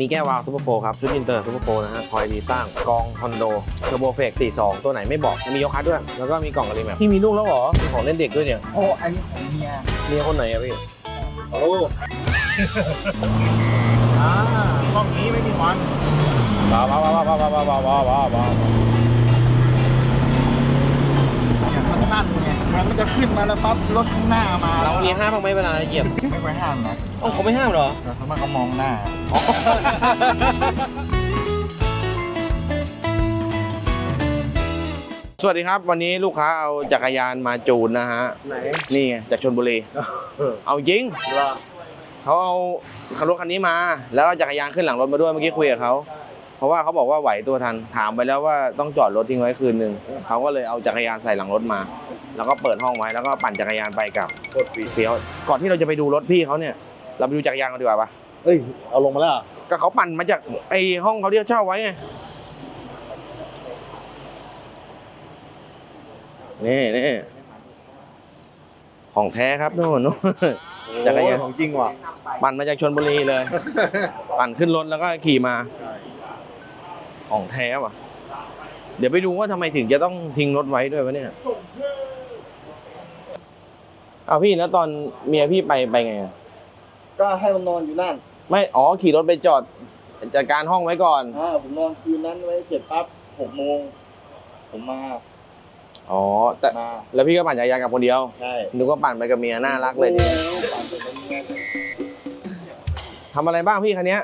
มีแก้ววาล์วซูเปอร์โฟครับ ชุดอินเตอร์ซูเปอร์โฟนะฮะคอยดีตั้งกองคอนโดเทอร์โบเฟก42 ตัวไหนไม่บอก มียกคัทด้วย แล้วก็มีกล่องอะไรแบบพี่มีลูกแล้วเหรอมีของเล่นเด็กด้วยเนี่ยโอ้อันนี้ของเมียเมียคนไหนอะพี่โอ้อ่ากล้องนี้ไม่มีควันว้าวว้าวว้าวว้าวว้าวว้าวว้าวว้าวว้าวอย่างสั้นๆไงมันจะขึ้นมาแล้วปั๊บรถข้างหน้ามาเราเลี้ยงห้ามบ้างไหมเวลาเหยียบไม่ไปห้ามนะอ๋อเขาไม่ห้ามเหรอแต่สมมติเขามองหน้า สวัสดีครับ วันนี้ลูกค้าเอาจักรยานมาจูนนะฮะ ไหนนี่ไงจากชนบุรี เอาจริงเหรอเขาเอารถคันนี้มา แล้วก็จักรยานขึ้นหลังรถมาด้วยเมื่อกี้คุยกับเขาเพราะว่าเขาบอกว่าไหวตัวทันถามไปแล้วว่าต้องจอดรถทิ้งไว้คืนหนึ่งเขาก็เลยเอาจักรยานใส่หลังรถมา แล้วก็เปิดห้องไว้แล้วก็ปั่นจักรยานไปกลับโคตรปีเฟี้ยวก่อนที่เราจะไปดูรถพี่เขาเนี่ย เราไปดูจักรยานกันดีกว่าปะ เอ้ย เอาลงมาแล้วเหรอก็เขาปั่นมาจากไอห้องเขาที่เขาเช่าไว้ไงนี่นี่ของแท้ครับโน่นโน่น จักรยานของจริงว่ะ ปั่นมาจากชนบุรีเลย ปั่นขึ้นรถแล้วก็ขี่มา ของแท้ว่ะ เดี๋ยวไปดูว่าทำไมถึงจะต้องทิ้งรถไว้ด้วยวะเนี่ยเอาพี่แล้วตอนเมียพี่ไปไปไงอะก็ให้มันนอนอยู่นั่น ไม่อ๋อขี่รถไปจอดจัดการห้องไว้ก่อนอ่าผมนอนคืนนั้นไว้เสร็จปั๊บหกโมงผมมาอ๋อแต่มาแล้วพี่ก็ปั่นจักรยานกลับคนเดียวใช่นึกว่าปั่นไปกับเมียน่ารักเลยดิโอ้โหปั่นไปกับเมียทำอะไรบ้างพี่คันเนี้ย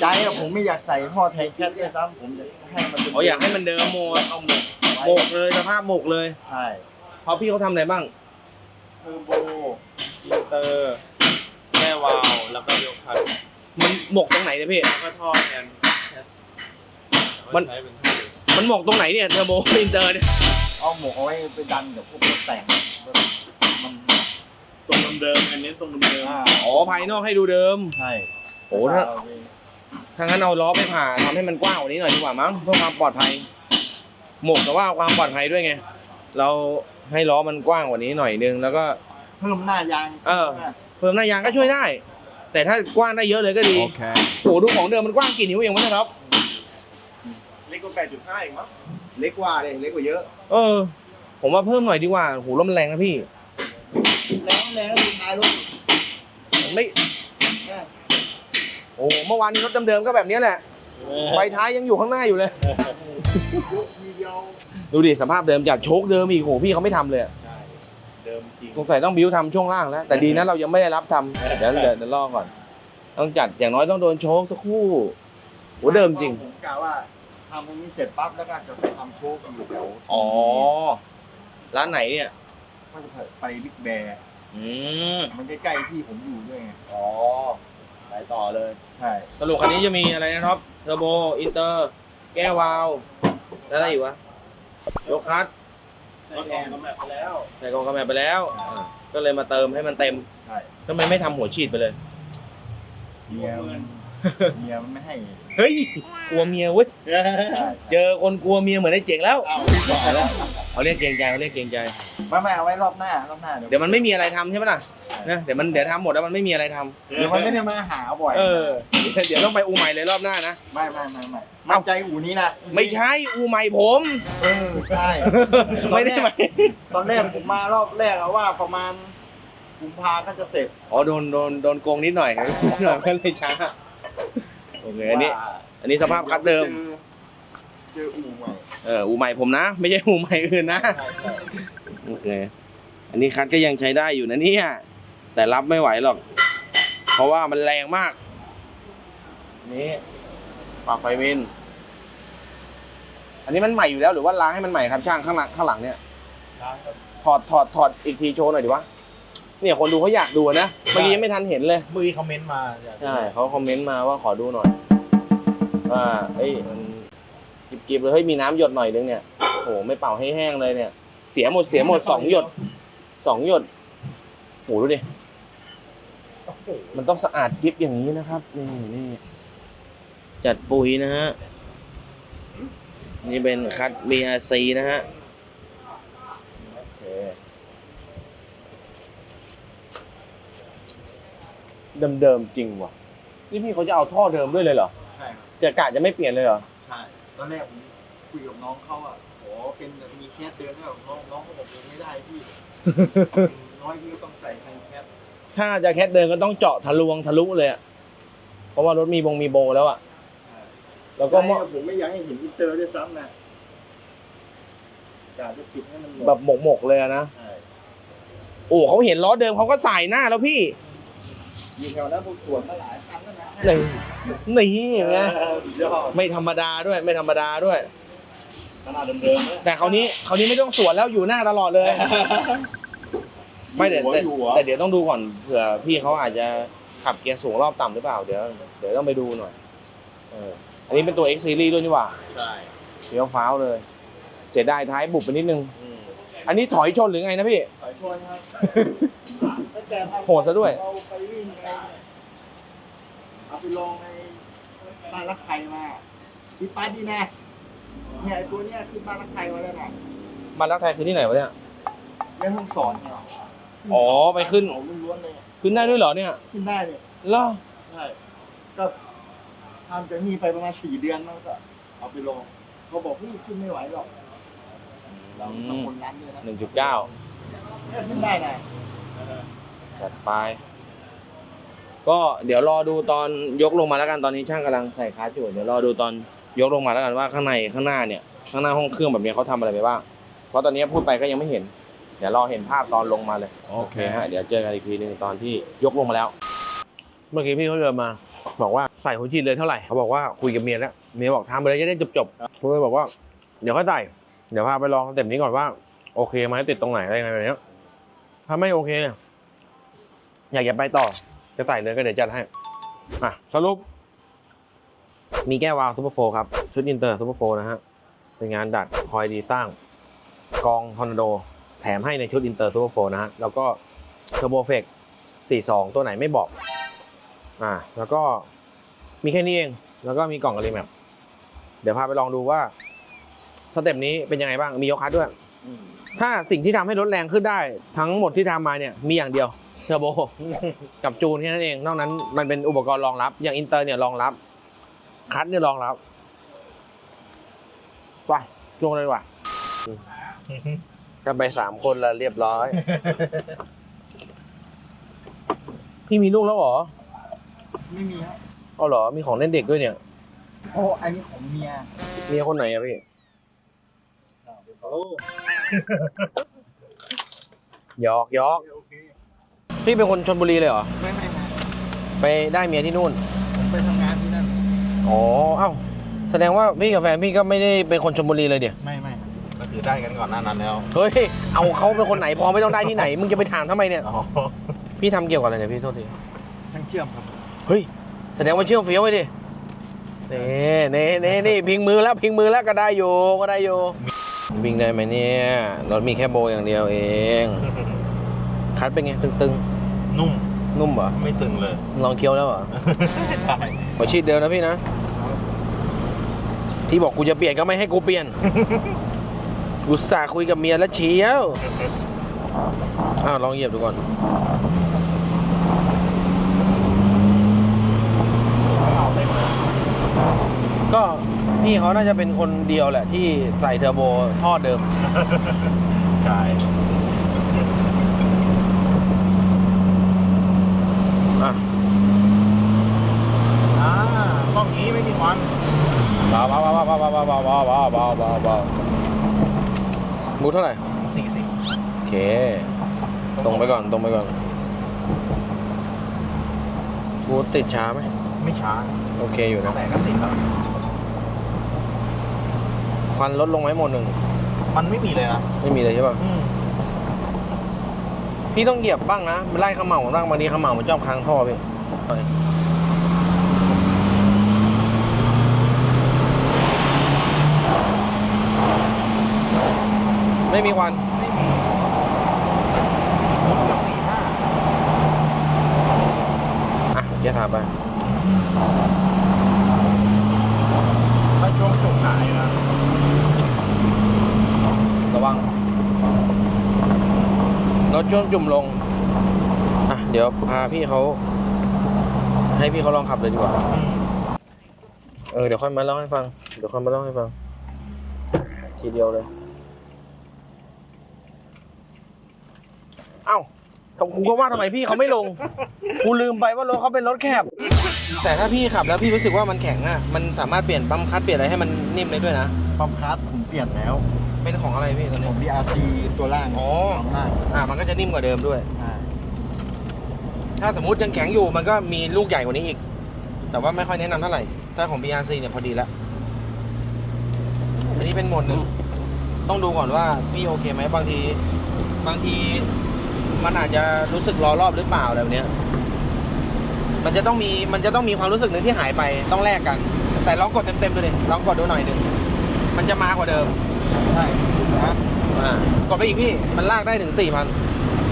ใจอะผมไม่อยากใส่ห่อแทงแคทด้วยซ้ำผมจะให้มันเป็นอ๋ออยากให้มันเดิมโมดเอาหมกโมกเลยสภาพโมกเลยใช่เพราะพี่เขาทำอะไรบ้าง เทอร์โบอินเตอร์แม่ วาล์วแล้วก็ยกคันมันหมกตรงไหนเนี่ยพี่ แล้วก็ท่อแทนมัน ใช้เป็นท่อมันหมกตรงไหนเนี่ยเทอร์โบอินเตอร์เนี่ยเอาหมกเอาไว้ไปดันกับพวกรถแต่งแบบมันทรงเดิมๆอันนี้ทรงเดิมอ่าอ๋อภายนอกให้ดูเดิม ใช่โอ้ถ้าเอาไปถ้างั้นเอาล้อไปผ่าทำให้มันกว้างกว่านี้หน่อยดีกว่ามั้งเพื่อความปลอดภัย หมกแต่ว่าความปลอดภัยด้วยไงเราให้ล้อมันกว้างกว่านี้หน่อยนึงแล้วก็ เพิ่มหน้ายางเออ เพิ่มหน้ายางก็ช่วยได้ แต่ถ้ากว้างได้เยอะเลยก็ดี โอ้ดูของเดิมมันกว้างกี่นิ้วเองวะเนะครับๆเล็กกว่า8.5อีกมั้งเล็กกว่าเลยเล็กกว่าเยอะ เออ ผมว่าเพิ่มหน่อยดีกว่าโหลมนแรงนะพี่ แรงแรงก็ดูท้ายรถมันไม่อะโอ้เมื่อวานนี้รถเดิมๆก็แบบเนี้ยแหละ ไฟท้ายยังอยู่ข้างหน้าอยู่เลยยกทีเดียวดูดิสภาพเดิมจัดโชคเดิมอีกโหพี่เขาไม่ทำเลยอะใช่เดิมจริง สงสัยต้องบิวทำช่วงล่างแล้ว แต่ดีนะเรายังไม่ได้รับทำเดี๋ยวเดี๋ยวเดี๋ยวรอก่อน ต้องจัดอย่างน้อยต้องโดนโชคสักครู่โหเดิมจริงผมกะว่าทำตรงนี้เสร็จปั๊บแล้วก็จะไปทำโชคอยู่แถวอ๋อร้านไหนเนี่ยก็จะไปบิ๊กแบร์อืมมันใกล้ๆที่ผมอยู่ด้วยไงอ๋อไปต่อเลยใช่สรุปคันนี้จะมีอะไรนะครับเทอร์โบอินเตอร์ แก้ววาล์วแล้วอะไรอีกวะยก คัทก็แทนก็แมปไปแล้ว ใส่กองกระแมไปแล้วอ่าก็เลยมาเติมให้มันเต็มใช่ทำไมไม่ทำหัวฉีดไปเลย เมียมันเมียมันไม่ให้เฮ้ย กลัวเมียเว้ย ใช่เจอคนกลัวเมียเหมือนไอ้เจ๋งแล้ว เอา เขาเรียกเกรงใจเขาเรียกเกรงใจ ไม่ไม่เอาไว้รอบหน้ารอบหน้าเดี๋ยวมันไม่มีอะไรทำใช่ไหมล่ะนะเดี๋ยวมันเดี๋ยวทำหมดแล้วมันไม่มีอะไรทำเดี๋ยวมันไม่ได้มาหาบ่อยเออ เดี๋ยวต้องไปอูใหม่เลยรอบหน้านะ ไม่ไม่ไม่ไม่มั่นใจอูนี้นะไม่ใช่อูใหม่ผม เออใช่ ไม่ได้ไหมตอนแรกผมมารอบแรกเอาว่าประมาณกุมภาก็จะเสร็จอ๋อโดนโดนโดนโกงนิดหน่อยนิดหน่อยก็เลยช้าโอเคอันนี้ ว่าอันนี้สภาพคัดเดิม เจออูใหม่เอออูใหม่ผมนะ ไม่ใช่อูใหม่อื่นนะใช่ใช่โอเคอันนี้คัดก็ยังใช้ได้อยู่นะเนี่ยแต่รับไม่ไหวหรอก เพราะว่ามันแรงมาก นี่ปรับไฟวิน อันนี้มันใหม่อยู่แล้วหรือว่าล้างให้มันใหม่ครับช่างข้างหลังข้างหลังเนี่ยครับถอดถอดถอดอีกทีโชว์หน่อยดิวะเนี่ยคนดูเขาอยากดูนะเมื่อกี้ยังไม่ทันเห็นเลยมือคอมเมนต์มาอยากใช่เขาคอมเมนต์มาว่าขอดูหน่อยว่าเอ้ยมัน จิบๆเลยเฮ้ยมีน้ำหยดหน่อยนึงเนี่ยโอ้โหไม่เป่าให้แห้งเลยเนี่ย เสียหมดเสียหมดสองหยดสองหยดโหดูดิมันต้องสะอาดกิฟอย่างนี้นะครับนี่นี่จัดปุ๋ยนะฮะนี่เป็นคัด BRC นะฮะโอเคเดิมๆจริงว่ะ นี่พี่เขาจะเอาท่อเดิมด้วยเลยเหรอ ใช่ครับจะกะจะไม่เปลี่ยนเลยเหรอ ใช่ต อนแรกผมคุยกับน้องเขาอะขอเป็นแบบมีแคสเดินด้วยน้องน้องเขาบอกยังไม่ได้พี่น้อยพี่ก็ต้องใส่ทางแคสถ้าจะแคทเดินก็ต้องเจาะทะลวงทะลุเลยอะเพราะว่ารถมีบงมีโบแล้วอะแล้วก็ก็หม้อผมไม่อยากให้เห็นอินเตอร์ด้วยซ้ำนะกาจะปิดให้มันหมดแบบหมกๆเลยอะนะใช่โอ้เขาเห็นล้อเดิมเขาก็ใส่หน้าแล้วพี่ อยู่แถวนั้นผมสวนมาหลายคั นี่นี่ไหมเออสุดยอดไม่ธรรมดาด้วยไม่ธรรมดาด้วย ขนาดเดิมๆเลยแต่คราวนี้คราวนี้ไม่ต้องสวนแล้วอยู่หน้าตลอดเลย ไม่แต่แต่อยู่หัวแต่เดี๋ยวต้องดูก่อนเผื่อพี่เขาอาจจะขับเกียร์สูงรอบต่ำหรือเปล่าเดี๋ยวเดี๋ยวต้องไปดูหน่อยเอออันนี้เป็นตัว X Series ด้วยนี่หว่าใช่เฟี้ยวฟ้าวเลย เสียดายท้ายบุบไปนิดนึง อืมอันนี้ถอยชนหรือไงนะพี่สายชนครับ โหดซะด้วย เราไปวิ่งในเอา ไปลงในบ้านรักไทยมาพี่ป้าดีนะเนี่ยไอ้ตัวเนี้ยขึ้นบ้านรักไทยมาแล้วนะมารักไทยคือที่ไหนวะเนี่ยแม่ห้องสอนเนี่ยอ๋อไปขึ้นเขาล้วนๆเลยขึ้นได้ด้วยเหรอเนี่ยขึ้นได้เนี่ยเหรอใช่ก็ทำจากนี่ไปประมาณสี่เดือนแล้วก็เอาไปลงเขาบอกพี่ขึ้นไม่ไหวหรอกเราทำคนนั้นด้วยนะหนึ่งจุดเก้า เนี่ยขึ้นได้นะจัดไป ก็เดี๋ยวรอดูตอนยกลงมาแล้วกันตอนนี้ช่างกำลังใส่คลัสอยู่เดี๋ยวรอดูตอนยกลงมาแล้วกันว่าข้างในข้างหน้าเนี่ยข้างหน้าห้องเครื่องแบบนี้เขาทำอะไรไปบ้างเพราะตอนนี้พูดไปก็ยังไม่เห็น เดี๋ยวรอเห็นภาพตอนลงมาเลยโอเค ฮะเดี๋ยวเจอกันอีกทีหนึ่งตอนที่ยกลงมาแล้ว เมื่อกี้พี่เขาเดินมา บอกว่าใส่หัวฉีดเลยเท่าไหร่เขาบอกว่าคุยกับเมียแล้วเมียบอกทำไปเลยจะได้จบๆเขาเลยบอกว่าเดี๋ยวค่อยใส่เดี๋ยวพาไปลองสเต็ปนี้ก่อนว่า โอเคไหมติดตรงไหนอะไรยังไงแบบเนี้ยถ้าไม่โอเค อยากจะไปต่อ จะใส่เลยก็เดี๋ยวจัดให้ อะ สรุป มีแก้ววาล์วซูเปอร์โฟร์ครับ ชุดอินเตอร์ซูเปอร์โฟร์นะฮะ เป็นงานดัดคอยดีสร้าง กองทอร์นาโด แถมให้ในชุดอินเตอร์ซูเปอร์โฟร์นะฮะ แล้วก็เทอร์โบเฟก42 ตัวไหนไม่บอก อ่า แล้วก็มีแค่นี้เอง แล้วก็มีกล่องกะลีแมปเดี๋ยวพาไปลองดูว่าสเต็ปนี้เป็นยังไงบ้าง มียกคัทด้วย ถ้าสิ่งที่ทำให้รถแรงขึ้นได้ ทั้งหมดที่ทำมาเนี่ยมีอย่างเดียว เทอร์โบกับจูนแค่นั้นเอง นอกนั้นมันเป็นอุปกรณ์รองรับ อย่างอินเตอร์เนี่ยรองรับ คัทเนี่ยรองรับไปลงเลยดีกว่ะกันไปสามคนแล้วเรียบร้อย พี่มีลูกแล้วเหรอ ไม่มีฮะเอาเหรอ มีของเล่นเด็กด้วยเนี่ย โอ้อันนี้ของเมีย เมียคนไหนอะพี่โอ้หยอกหยอกโอเค พี่เป็นคนชนบุรีเลยเหรอ ไม่ไม่ไม่ไปได้เมียที่นู่น ผมไปทำงานที่นั่น อ๋อ เอ้า แสดงว่าพี่กับแฟนพี่ก็ไม่ได้เป็นคนชลบุรีเลยเดี๋ยวไม่ไม่ก็คือได้กันก่อนหน้านั้นแล้วเฮ้ย เอาเขาเป็นคนไหนพอไม่ต้องได้ที่ไหน มึงจะไปถามทำไมเนี่ย อ๋อพี่ทำเกี่ยวกับอะไรเนี่ยพี่โทษที ช่างเชื่อมครับเฮ้ย แสดงว่าเชื่อมเฟี้ยวไว้ดินี่นี่นี่นี่พิงมือแล้วพิงมือแล้วก็ได้อยู่ก็ได้อยู่วิ่งได้ไหมเนี่ย รถมีแค่โบอย่างเดียวเอง คัดเป็นไง ตึงนุ่มๆ นุ่มเหรอ ไม่ตึงเลย ลองเคี้ยวแล้วเหรอใช่หัวชีดเดิมนะพี่นะ ที่บอกกูจะเปลี่ยนก็ไม่ให้กูเปลี่ยน อุตส่าห์คุยกับเมียแล้วเชียว อ้าวลองเหยียบดูก่อนก็พี่เขาน่าจะเป็นคนเดียวแหละที่ใส่เทอร์โบท่อเดิม ใช่ อะ อ่าต้องงี้ไม่มีควัน เบาเบาเบาเบาเบาเบาเบาเบาเบาเบาเบาเบาบูทเท่าไหร่สี่สิบโอเค ตรงไปก่อนตรงไปก่อนบูติดช้าไหมไม่ช้า โอเคอยู่นะแต่ก็ติดแล้วควันลดลงไหมหมดหนึ่งมันไม่มีเลยนะไม่มีเลยใช่ป่ะพี่ต้องเหยียบบ้างนะไล่ขมเหลาบ้างบางทีขมเหลามันชอบค้างท่อพี่ ไม่มีควันไม่มีมุดกับสี่ห้าอะเกียร์ถามไปถ้าช่วงจุกหายนะระวังรถช่วงจุ่มลงอะเดี๋ยวพาพี่เขาให้พี่เขาลองขับเลยดีกว่า เออเดี๋ยวค่อยมาเล่าให้ฟัง เดี๋ยวค่อยมาเล่าให้ฟัง ทีเดียวเลย อ้ากูก็ว่าทำไมพี่เขาไม่ลง กูลืมไปว่ารถเขาเป็นรถแคบ แต่ถ้าพี่ขับแล้วพี่รู้สึกว่ามันแข็งอะ มันสามารถเปลี่ยนปั๊มคลัตช์เปลี่ยนอะไรให้มันนิ่มได้ด้วยนะ ปั๊มคัสผมเปลี่ยนแล้ว เป็นของอะไรพี่ตัวขนี้อง BRC ตัวล่างอ๋อปั๊มล่างอ่า มันก็จะนิ่มกว่าเดิมด้วยใช่ถ้าสมมติยังแข็งอยู่มันก็มีลูกใหญ่กว่านี้อีก แต่ว่าไม่ค่อยแนะนำเท่าไหร่ ถ้าของ BRC เนี่ยพอดีแล้ว อันนี้เป็นโหมดหนึ่ง ต้องดูก่อนว่าพี่โอเคไหมบางที บางที มันอาจจะรู้สึกรอรอบหรือเปล่าอะไรแบบเนี้ยมันจะต้องมีมันจะต้องมีความรู้สึกหนึ่งที่หายไปต้องแลกกัน แต่ลองกดเต็มๆดูดิลองกดดูหน่อยหนึ่งมันจะมากกว่าเดิมใช่นะอ่ากดไปอีกพี่มันลากได้ถึงสี่พัน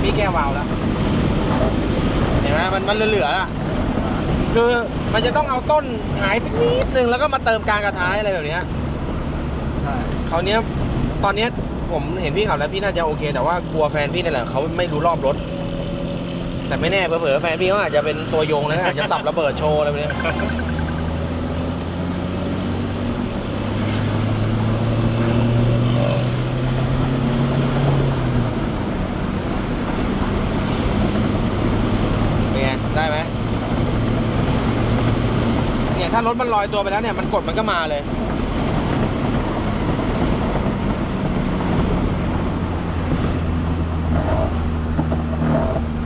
พี่แก้วาวแล้วเห็นไหมมันมันเหลือๆอะคือมันจะต้องเอาต้นหายไปนิดนึงแล้วก็มาเติมกลางกระท้ายอะไรแบบเนี้ยใช่คราวเนี้ยตอนเนี้ย ผมเห็นพี่ขับแล้วพี่น่าจะโอเค แต่ว่ากลัวแฟนพี่นี่แหละเขาไม่รู้รอบรถ แต่ไม่แน่เผลอๆแฟนพี่เขาอาจจะเป็นตัวโยงแล้วอาจจะสับระเบิดโชว์อะไรแบบนี้เป็นไงได้ไหมเนี่ยถ้ารถมันลอยตัวไปแล้วเนี่ยมันกดมันก็มาเลย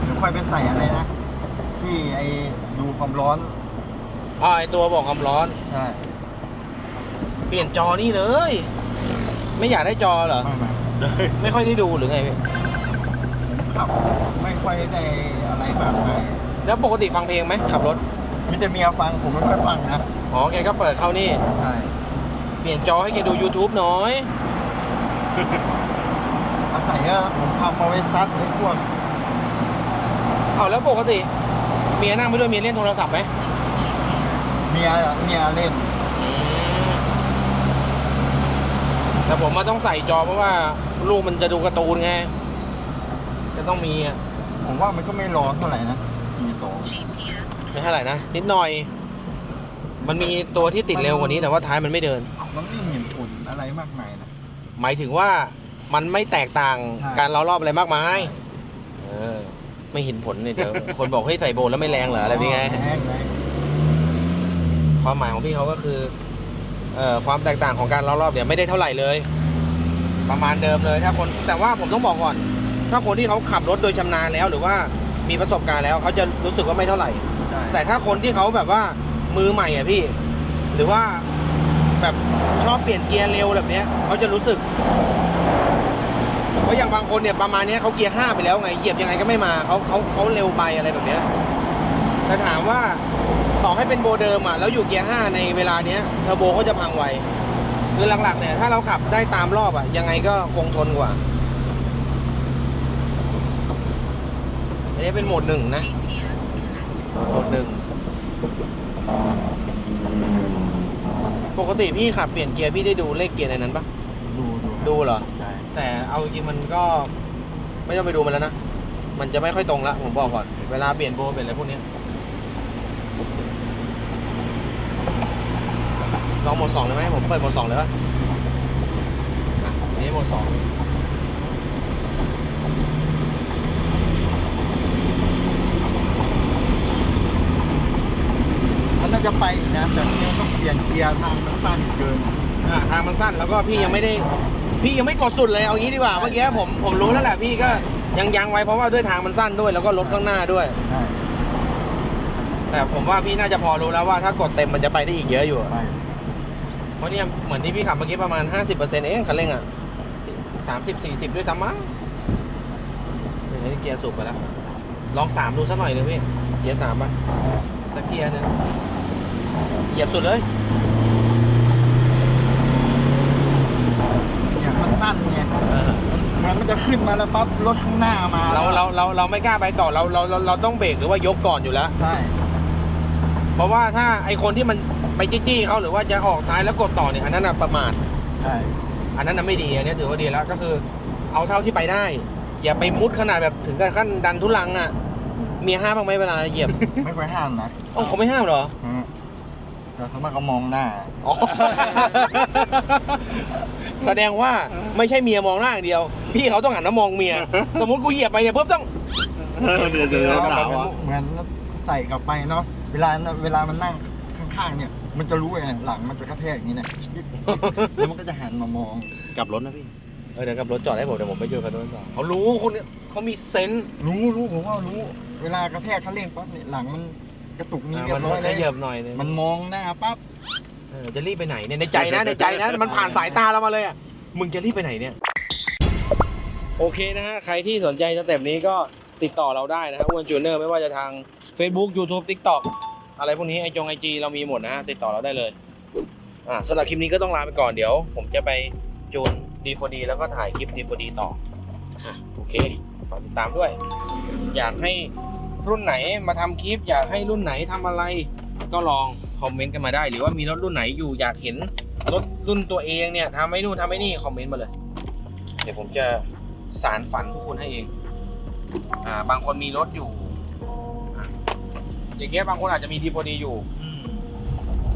เดี๋ยวค่อยไป ใส่อะไรนะที่ไอ้ดูความร้อนอ่าไอตัวบอกความร้อน ใช่เปลี่ยนจอนี่เลย ไม่อยากได้จอเหรอ ไม่ไม่ไม่ค่อยได้ดูหรือไงพี่ผมขับ ไม่ค่อยได้อะไรแบบไหนแล้วปกติฟังเพลงไหมขับรถ มีแต่เมียฟังผมไม่ค่อยฟังนะอ๋อแกก็เปิดเข้านี่ ใช่เปลี่ยนจอให้แกดู YouTube หน่อย อาศัยว่าผมทำเอาไว้ซัดไอ้พวก เอาแล้วปกติเมียนั่งไปด้วยเมียเล่นโทรศัพท์ไหมเมียเมียเล่น แต่ผมมาต้องใส่จอเพราะว่าลูกมันจะดูการ์ตูนไง จะต้องมีอะผมว่ามันก็ไม่ร้อนเท่าไหร่นะทีสองไม่เท่าไหร่นะ นิดหน่อย มันมีตัวที่ติดเร็วกว่านี้แต่ว่าท้ายมันไม่เดิน มันไม่เห็นผลอะไรมากมายนะ หมายถึงว่ามันไม่แตกต่างใช่การล้อรอบอะไรมากมาย เออ ไม่เห็นผลเนี่ยเดี๋ยว คนบอกเฮ้ยใส่โบนแล้วไม่แรงเหรออะไรเป็นไง แรงไหมความหมายของพี่เขาก็คือเอ่อความแตกต่างของการล้อรอบเนี่ยไม่ได้เท่าไหร่เลย ประมาณเดิมเลยถ้าคนแต่ว่าผมต้องบอกก่อน ถ้าคนที่เขาขับรถโดยชำนาญแล้ว หรือว่ามีประสบการณ์แล้วเขาจะรู้สึกว่าไม่เท่าไหร่ใช่แต่ถ้าคนที่เขาแบบว่ามือใหม่อะพี่ หรือว่าแบบชอบเปลี่ยนเกียร์เร็วแบบเนี้ยเขาจะรู้สึก เพราะอย่างบางคนเนี่ยประมาณเนี้ยเขาเกียร์ห้าไปแล้วไงเหยียบยังไงก็ไม่มาเขาเขาเขาเร็วไปอะไรแบบเนี้ยแต่ถามว่าต่อให้เป็นโบเดิมอะแล้วอยู่เกียร์ห้าในเวลาเนี้ยเทอร์โบก็จะพังไวคือหลักๆเนี่ยถ้าเราขับได้ตามรอบอะยังไงก็คงทนกว่าอันนี้เป็นโหมดหนึ่งนะโหมดหนึ่งปกติพี่ขับเปลี่ยนเกียร์พี่ได้ดูเลขเกียร์ในนั้นปะดูดูดูเหรอใช่ แต่เอาจริงมันก็ไม่ต้องไปดูมันแล้วนะ มันจะไม่ค่อยตรงละผมบอกก่อน เวลาเปลี่ยนโบเปลี่ยนอะไรพวกนี้ลองโหมดสองเลยไหมผมเปิดโหมดสองเลยปะอะอันนี่โหมดสองมันน่าจะไปอีกนะ แต่เนี่ยต้องเปลี่ยนเกียร์ทางมันสั้นเกิน อะทางมันสั้นแล้วก็พี่ยังไม่ได้ พี่ยังไม่กดสุดเลยเอางี้ดีกว่าใช่เมื่อกี้ผมผมรู้แล้วแหละพี่ก็ยังยังไว้เพราะว่าด้วยทางมันสั้นด้วย แล้วก็รถข้างหน้าด้วย ใช่แต่ผมว่าพี่น่าจะพอรู้แล้วว่าถ้ากดเต็มมันจะไปได้อีกเยอะอยู่ ไปเพราะเนี่ยเหมือนที่พี่ขับเมื่อกี้ประมาณ 50%เองคันเร่งอะสามสิบสี่สิบด้วยซ้ำมั้งเดี๋ยวนี้เกียร์สูบไปแล้ว ลองสามดูสักหน่อยหนึงพี่ เกียร์สามป่ะสักเกียร์หนึงเหยียบสุดเลยเนี่ยมันสั้นไง เออ เหมือนมันจะ ขึ้นมาแล้วปั๊บรถข้างหน้ามาเราเราเราเราไม่กล้าไปต่อเราเราเราเราต้องเบรกหรือว่ายกก่อนอยู่แล้ว ใช่เพราะว่าถ้าไอคนที่มันไปจี้ๆเขาหรือว่าจะออกซ้ายแล้วกดต่อเนี่ยอันนั้นน่ะประมาทใช่อันนั้นน่ะไม่ดีอันนี้ถือว่าดีแล้วก็คือ เอาเท่าที่ไปได้ อย่าไปมุดขนาดแบบถึงกับขั้นดันทุลังอะเมียห้ามบ้างไหมเวลาเหยียบไม่ค่อยห้ามนะอ๋อเขาไม่ห้ามเหรอฮะแต่สมมติก็มองหน้าอ๋อ แสดงว่าไม่ใช่เมียมองหน้าอย่างเดียว พี่เขาต้องหันมามองเมีย สมมติกูเหยียบไปเนี่ยเพิ่มต้องเดี๋ยวเดี๋ยวแล้วเดี๋ยวเราอะเหมือนใส่กลับไปเนาะเวลาเวลามันนั่งข้างๆเนี่ย มันจะรู้ไงหลังมันจะกระแทกอย่างนี้เนี่ยแล้วมันก็จะหันมามอง กลับรถนะพี่ เออเดี๋ยวกับรถจอดให้ผมเดี๋ยวผมไปเจอกันด้วยก่อนเขารู้คนเนี้ยเขามีเซนส์รู้รู้ผมว่ารู้ เวลากระแทกคันเร่งปั๊บเนี่ยหลังมันกระตุกนี้อ่าเรียมันบร้อยขเลยยับหน่อยนึง มันมองหน้าปั๊บเอจะรีบไปไหนเนี่ยในใจนะในใจนะมันผ่านสายตาเรามาเลยอะมึงจะรีบไปไหนเนี่ย โอเคนะฮะใครที่สนใจสเต็ปนี้ก็ติดต่อเราได้นะฮะอ้วนจูเนอร์ไม่ว่าจะทาง Facebook YouTube TikTok อะไรพวกนี้ไอจงไอจีเรามีหมดนะฮะติดต่อเราได้เลยอ่าสำหรับคลิปนี้ก็ต้องลาไปก่อนเดี๋ยว ผมจะไปจูน D4D แล้วก็ถ่ายคลิป D4D ต่ออะโอเคฝากติดตามด้วย อยากให้รุ่นไหนมาทำคลิป อยากให้รุ่นไหนทำอะไรก็ลอง อมเมนต์กันมาได้ หรือว่ามีรถรุ่นไหนอยู่อยากเห็นรถรุ่นตัวเองเนี่ยทำให้นู่นทำให้นี่คอมเมนต์มาเลย เดี๋ยวผมจะสารฝันพวกคุณให้เอง อ่า บางคนมีรถอยู่อะอย่างเงี้ยบางคนอาจจะมี D4D อยู่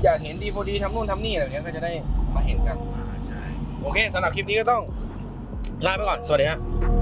อยากเห็น D4D ทำนู่นทำนี่อะไรแบบเนี้ยก็จะได้มาเห็นกันโอเคสำหรับคลิปนี้ก็ต้องลาไปก่อน สวัสดีฮะส